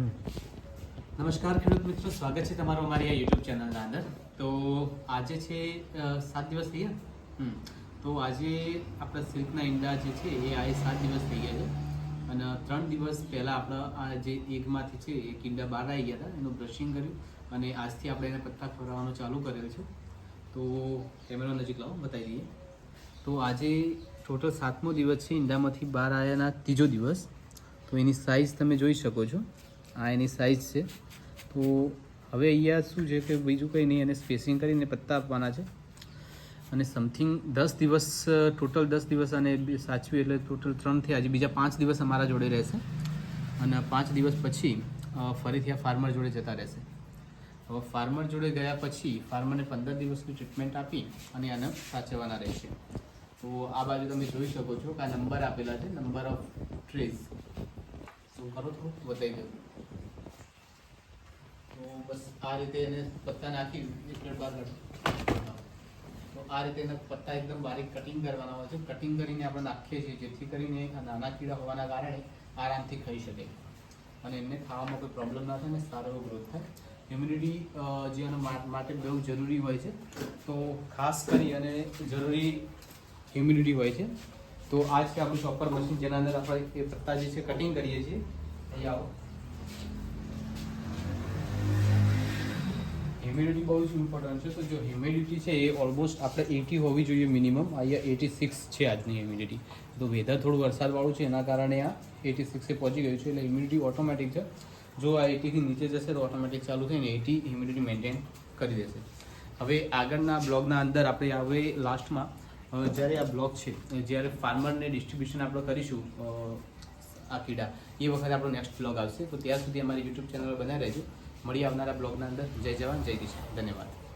નમસ્કાર ખેડૂત મિત્રો, સ્વાગત છે તમારું અમારી આ યુટ્યુબ ચેનલના અંદર. તો આજે છે સાત દિવસ થઈ ગયા. તો આજે આપણા સિલ્કના ઈંડા જે છે, એ આજે સાત દિવસ થઈ ગયા છે. અને ત્રણ દિવસ પહેલાં આપણા આ જે એગમાંથી છે, એક ઈંડા બહાર આવી ગયા હતા, એનું બ્રશિંગ કર્યું અને આજથી આપણે એને પત્તા ખવડાવવાનું ચાલુ કરેલ છે. તો કેમેરા નજીક લાવો, બતાવી દઈએ. તો આજે ટોટલ સાતમો દિવસ છે, ઈંડામાંથી બહાર આવ્યાના ત્રીજો દિવસ. તો એની સાઇઝ તમે જોઈ શકો છો. આ એની સાઇઝ છે. તો હવે અહીંયા શું છે કે બીજું કંઈ નહીં, એને સ્પેસિંગ કરીને પત્તા આપવાના છે. અને સમથિંગ દસ દિવસ ટોટલ દસ દિવસ અને સાચવી એટલે ટોટલ ત્રણથી આજે બીજા પાંચ દિવસ અમારા જોડે રહેશે. અને પાંચ દિવસ પછી ફરીથી આ ફાર્મર જોડે જતા રહેશે. હવે ફાર્મર જોડે ગયા પછી ફાર્મરને પંદર દિવસની ટ્રીટમેન્ટ આપી અને આને સાચવવાના રહેશે. તો આ બાજુ તમે જોઈ શકો છો કે આ નંબર આપેલા છે નંબર ઓફ ટ્રીઝ શું કરો થોડું બતાવી દઉં. તો બસ આ રીતે એને પત્તા નાખી, એક બહાર તો આ રીતે એને પત્તા એકદમ બારીક કટિંગ કરવાના હોય છે. કટિંગ કરીને આપણે નાખીએ છીએ, જેથી કરીને આ નાના કીડા હોવાના કારણે આરામથી ખાઈ શકે. અને એમને ખાવામાં કોઈ પ્રોબ્લેમ ના થાય અને સારો એવો ગ્રોથ થાય. ઇમ્યુનિટી જે એના માટે બહુ જરૂરી હોય છે. તો ખાસ કરી અને જરૂરી ઇમ્યુનિટી હોય છે. તો આ છે આપણું ચોપર મશીન જેના અંદર આપણે એ પત્તા જે છે કટિંગ કરીએ છીએ. અહીંયા આવો. હ્યુમિડિટી બહુ જ ઇમ્પોર્ટન્ટ છે. તો જો હ્યુમિડિટી છે એ ઓલમોસ્ટ આપણે એટી હોવી જોઈએ મિનિમમ અહીંયા એટી સિક્સ છે આજની હ્યુમિડિટી તો વેધર થોડું વરસાદવાળું છે, એના કારણે આ એટી સિક્સે પહોંચી ગયું છે. એટલે હ્યુમિડિટી ઓટોમેટિક છે. જો આ એટીથી નીચે જશે તો ઓટોમેટિક ચાલુ થઈને એટી હ્યુમિડિટી મેન્ટેન કરી દેશે. હવે આગળના બ્લોગના અંદર આપણે હવે લાસ્ટમાં જ્યારે આ બ્લોગ છે, જ્યારે ફાર્મરને ડિસ્ટ્રીબ્યુશન આપણે કરીશું આ કીડા. એ વખતે આપણો નેક્સ્ટ બ્લોગ આવશે. તો ત્યાં સુધી અમારી યુટ્યુબ ચેનલ બનાવી રહેજો. મળી આવનારા બ્લોગના અંદર. જય જવાન, જય કિસાન ધન્યવાદ.